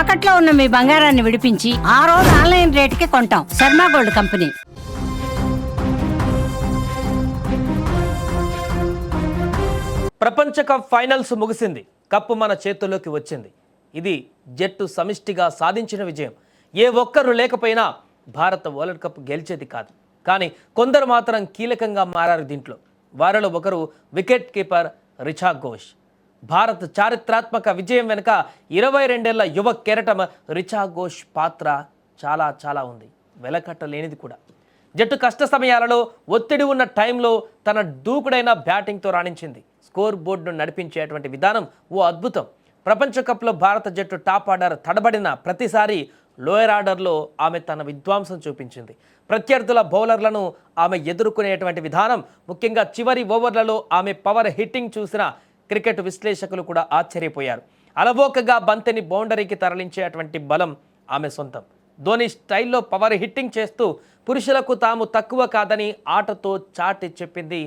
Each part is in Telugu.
తాకట్లో ఉన్న మీ బంగారాన్ని విడిపించి ఆ రోజు ఆన్లైన్ రేటుకి కొంటాం. Sharma gold company. ప్రపంచ కప్ ఫైనల్స్ ముగిసింది. కప్పు మన చేతుల్లోకి వచ్చింది. ఇది జట్టు సమిష్టిగా సాధించిన విజయం. ఏ ఒక్కరు లేకపోయినా భారత వరల్డ్ కప్ గెలిచేది కాదు. కానీ కొందరు మాత్రం కీలకంగా మారారు దీంట్లో. వారిలో ఒకరు వికెట్ కీపర్ రిచా ఘోష్. భారత్ చారిత్రాత్మక విజయం వెనుక ఇరవై రెండేళ్ళ యువ కెరటం రిచా ఘోష్ పాత్ర చాలా చాలా ఉంది. వెలకట్టలేనిది కూడా. జట్టు కష్ట సమయాలలో ఒత్తిడి ఉన్న టైంలో తన దూకుడైన బ్యాటింగ్తో రాణించింది. స్కోర్ బోర్డును నడిపించేటువంటి విధానం ఓ అద్భుతం. ప్రపంచ కప్లో భారత జట్టు టాప్ ఆర్డర్ తడబడిన ప్రతిసారి లోయర్ ఆర్డర్లో ఆమె తన విధ్వంసం చూపించింది. ప్రత్యర్థుల బౌలర్లను ఆమె ఎదుర్కొనేటువంటి విధానం ముఖ్యంగా చివరి ఓవర్లలో ఆమె పవర్ హిట్టింగ్ చూసిన క్రికెట్ విశ్లేషకులు కూడా ఆశ్చర్యపోయారు. అలవోకగా బంతిని బౌండరీకి తరలించేటువంటి బలం ఆమె సొంతం. ధోని స్టైల్లో పవర్ హిట్టింగ్ చేస్తూ పురుషులకు తాము తక్కువ కాదని ఆటతో చాటి చెప్పింది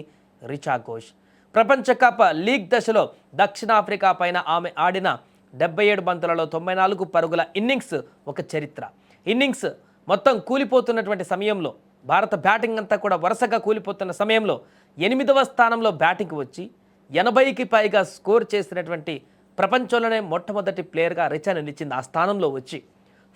రిచా ఘోష్. ప్రపంచ కప్ లీగ్ దశలో దక్షిణాఫ్రికా పైన ఆమె ఆడిన డెబ్బై ఏడు బంతులలో తొంభై నాలుగు పరుగుల ఇన్నింగ్స్ ఒక చరిత్ర. ఇన్నింగ్స్ మొత్తం కూలిపోతున్నటువంటి సమయంలో భారత బ్యాటింగ్ అంతా కూడా వరుసగా కూలిపోతున్న సమయంలో ఎనిమిదవ స్థానంలో బ్యాటింగ్ వచ్చి ఎనభైకి పైగా స్కోర్ చేసినటువంటి ప్రపంచంలోనే మొట్టమొదటి ప్లేయర్గా రిచా నిలిచింది ఆ స్థానంలో వచ్చి.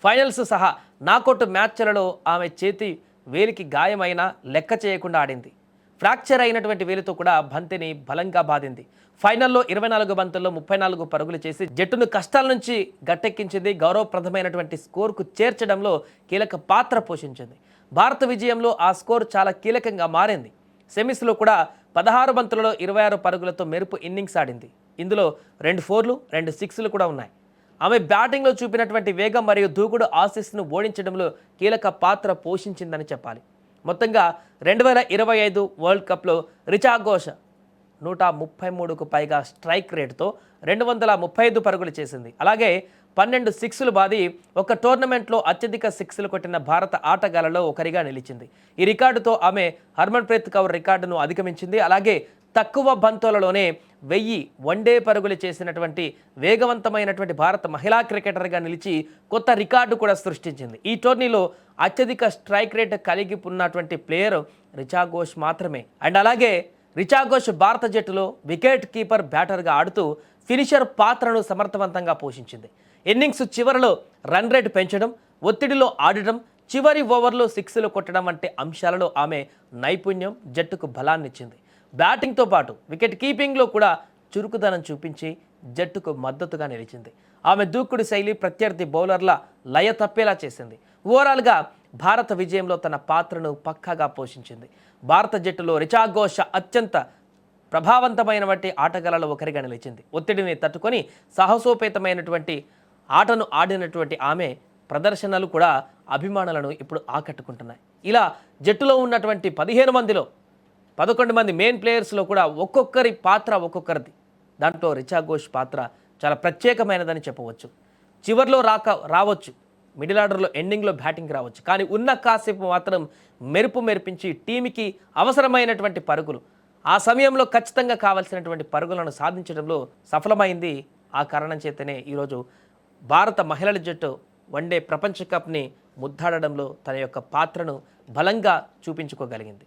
ఫైనల్స్ సహా నాకౌట్ మ్యాచ్లలో ఆమె చేతి వేలికి గాయమైనా లెక్క చేయకుండా ఆడింది. ఫ్రాక్చర్ అయినటువంటి వేలితో కూడా బంతిని బలంగా బాధింది ఫైనల్లో ఇరవై నాలుగు బంతుల్లో ముప్పై నాలుగు పరుగులు చేసి జట్టును కష్టాల నుంచి గట్టెక్కించింది. గౌరవప్రదమైనటువంటి స్కోర్కు చేర్చడంలో కీలక పాత్ర పోషించింది. భారత విజయంలో ఆ స్కోర్ చాలా కీలకంగా మారింది. సెమీస్లో కూడా పదహారు బంతులలో ఇరవై ఆరు పరుగులతో మెరుపు ఇన్నింగ్స్ ఆడింది. ఇందులో రెండు ఫోర్లు రెండు సిక్స్లు కూడా ఉన్నాయి. ఆమె బ్యాటింగ్లో చూపినటువంటి వేగం మరియు దూకుడు ఆసిస్ను ఓడించడంలో కీలక పాత్ర పోషించిందని చెప్పాలి. మొత్తంగా రెండు వేల ఇరవై ఐదు వరల్డ్ కప్లో రిచా ఘోష్ నూట ముప్పై మూడుకు పైగా స్ట్రైక్ రేటుతో రెండు వందల ముప్పై ఐదు పరుగులు చేసింది. అలాగే పన్నెండు సిక్స్లు బాది ఒక టోర్నమెంట్లో అత్యధిక సిక్స్లు కొట్టిన భారత ఆటగాళ్ళలో ఒకరిగా నిలిచింది. ఈ రికార్డుతో ఆమె హర్మన్ప్రీత్ కౌర్ రికార్డును అధిగమించింది. అలాగే తక్కువ బంతులలోనే వెయ్యి వన్డే పరుగులు చేసినటువంటి వేగవంతమైనటువంటి భారత మహిళా క్రికెటర్గా నిలిచి కొత్త రికార్డు కూడా సృష్టించింది. ఈ టోర్నీలో అత్యధిక స్ట్రైక్ రేట్ కలిగి ఉన్నటువంటి ప్లేయర్ రిచా ఘోష్ మాత్రమే. అండ్ అలాగే రిచాఘోష్ భారత జట్టులో వికెట్ కీపర్ బ్యాటర్గా ఆడుతూ ఫినిషర్ పాత్రను సమర్థవంతంగా పోషించింది. ఇన్నింగ్స్ చివరిలో రన్ రేట్ పెంచడం ఒత్తిడిలో ఆడటం చివరి ఓవర్లో సిక్స్లు కొట్టడం వంటి అంశాలలో ఆమె నైపుణ్యం జట్టుకు బలాన్నిచ్చింది. బ్యాటింగ్తో పాటు వికెట్ కీపింగ్లో కూడా చురుకుదనం చూపించి జట్టుకు మద్దతుగా నిలిచింది. ఆమె దూకుడు శైలి ప్రత్యర్థి బౌలర్ల లయ తప్పేలా చేసింది. ఓవరాల్గా భారత విజయంలో తన పాత్రను పక్కాగా పోషించింది. భారత జట్టులో రిచా ఘోష అత్యంత ప్రభావవంతమైనటువంటి ఆటగాళ్ళలో ఒకరిగా నిలిచింది. ఒత్తిడిని తట్టుకొని సాహసోపేతమైనటువంటి ఆటను ఆడినటువంటి ఆమె ప్రదర్శనలు కూడా అభిమానులను ఇప్పుడు ఆకట్టుకుంటున్నాయి. ఇలా జట్టులో ఉన్నటువంటి పదిహేను మందిలో పదకొండు మంది మెయిన్ ప్లేయర్స్లో కూడా ఒక్కొక్కరి పాత్ర ఒక్కొక్కరిది. దాంట్లో రిచా ఘోష్ పాత్ర చాలా ప్రత్యేకమైనదని చెప్పవచ్చు. చివర్లో రాక రావచ్చు. మిడిల్ ఆర్డర్లో ఎండింగ్లో బ్యాటింగ్ రావచ్చు. కానీ ఉన్న కాసేపు మాత్రం మెరుపు మెరిపించి టీంకి అవసరమైనటువంటి పరుగులు ఆ సమయంలో ఖచ్చితంగా కావాల్సినటువంటి పరుగులను సాధించడంలో సఫలమైంది ఆ కారణం చేతనే ఈరోజు భారత మహిళల జట్టు వన్డే ప్రపంచ కప్ని ముద్దాడడంలో తన యొక్క పాత్రను బలంగా చూపించుకోగలిగింది.